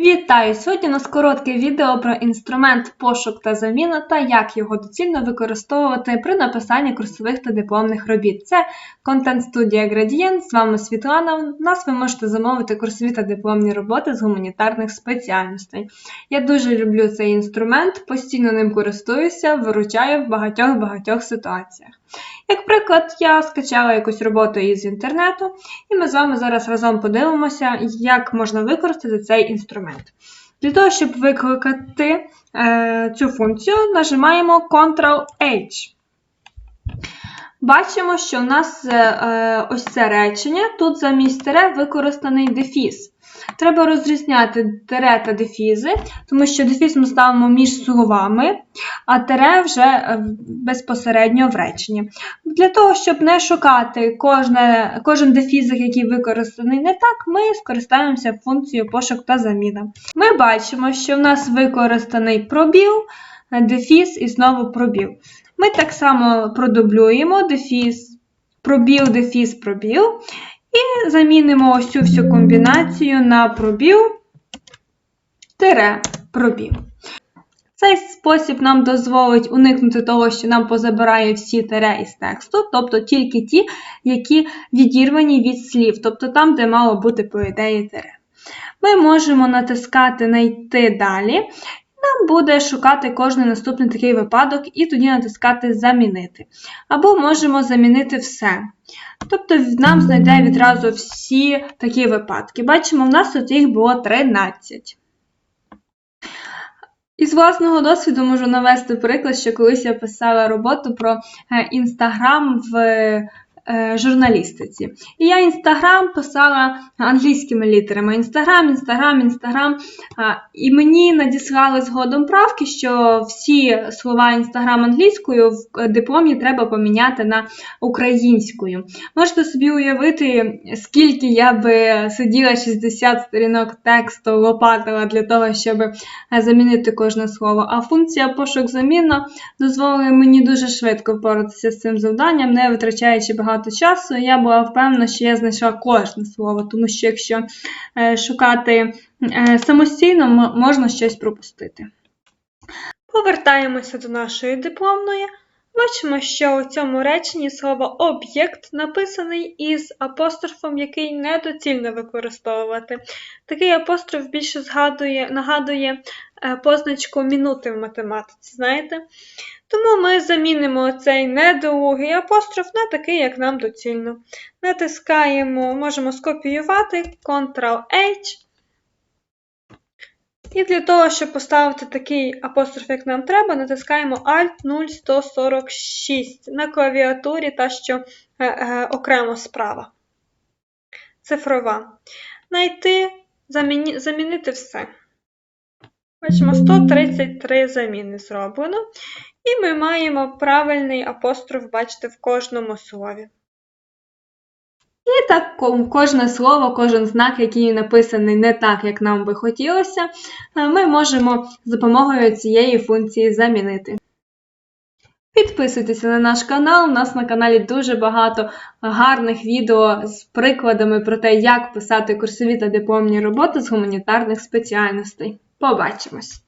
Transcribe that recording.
Вітаю! Сьогодні у нас коротке відео про інструмент пошук та заміна та як його доцільно використовувати при написанні курсових та дипломних робіт. Це контент-студія Gradient, з вами Світлана. У нас ви можете замовити курсові та дипломні роботи з гуманітарних спеціальностей. Я дуже люблю цей інструмент, постійно ним користуюся, виручаю в багатьох-багатьох ситуаціях. Як приклад, я скачала якусь роботу із інтернету, і ми з вами зараз разом подивимося, як можна використати цей інструмент. Для того, щоб викликати е, цю функцію, нажимаємо Ctrl-H. Бачимо, що в нас е, ось це речення, тут замість тире використаний дефіс. Треба розрізняти тире та дефізи, тому що дефіс ми ставимо між словами, а тире вже е, безпосередньо в реченні. Для того, щоб не шукати кожне, кожен дефіз, який використаний не так, ми скористаємося функцією пошук та заміна. Ми бачимо, що в нас використаний пробіл, дефіс і знову пробіл. Ми так само продублюємо дефіс, пробіл, дефіс, пробіл. І замінимо ось цю всю комбінацію на пробіл тире пробіл. Цей спосіб нам дозволить уникнути того, що нам позабирає всі тире із тексту, тобто тільки ті, які відірвані від слів, тобто там, де мало бути, по ідеї, тире. Ми можемо натискати Найти далі. Буде шукати кожний наступний такий випадок і тоді натискати Замінити. Або можемо замінити все. Тобто нам знайде відразу всі такі випадки. Бачимо, в нас тут їх було 13. Із власного досвіду можу навести приклад, що колись я писала роботу про Інстаграм в е, журналістиці. І я Інстаграм писала англійськими літерами. Інстаграм, Інстаграм, Інстаграм. І мені надіслали згодом правки, що всі слова Інстаграм англійською в дипломі треба поміняти на українською. Можете собі уявити, скільки я би сиділа 60 сторінок тексту, лопатила для того, щоб замінити кожне слово. А функція пошук заміна дозволила мені дуже швидко впоратися з цим завданням, не витрачаючи багато часу. Я була впевнена, що я знайшла кожне слово, тому що якщо е, шукати е, самостійно, можна щось пропустити. Повертаємося до нашої дипломної. Бачимо, що у цьому реченні слово об'єкт написаний із апострофом, який недоцільно використовувати. Такий апостроф більше згадує, нагадує е, позначку мінути в математиці, знаєте? Тому ми замінимо цей недолугий апостроф на такий, як нам доцільно. Натискаємо, можемо скопіювати Ctrl-H. І для того, щоб поставити такий апостроф, як нам треба, натискаємо Alt 0146 на клавіатурі та що е, е, окремо справа. Цифрова. Найти, заміні, замінити все. Бачимо, 133 заміни зроблено. І ми маємо правильний апостроф, бачите, в кожному слові. І так кожне слово, кожен знак, який написаний не так, як нам би хотілося, е, ми можемо з допомогою цієї функції замінити. Підписуйтеся на наш канал. У нас на каналі дуже багато гарних відео з прикладами про те, як писати курсові та дипломні роботи з гуманітарних спеціальностей. Побачимось!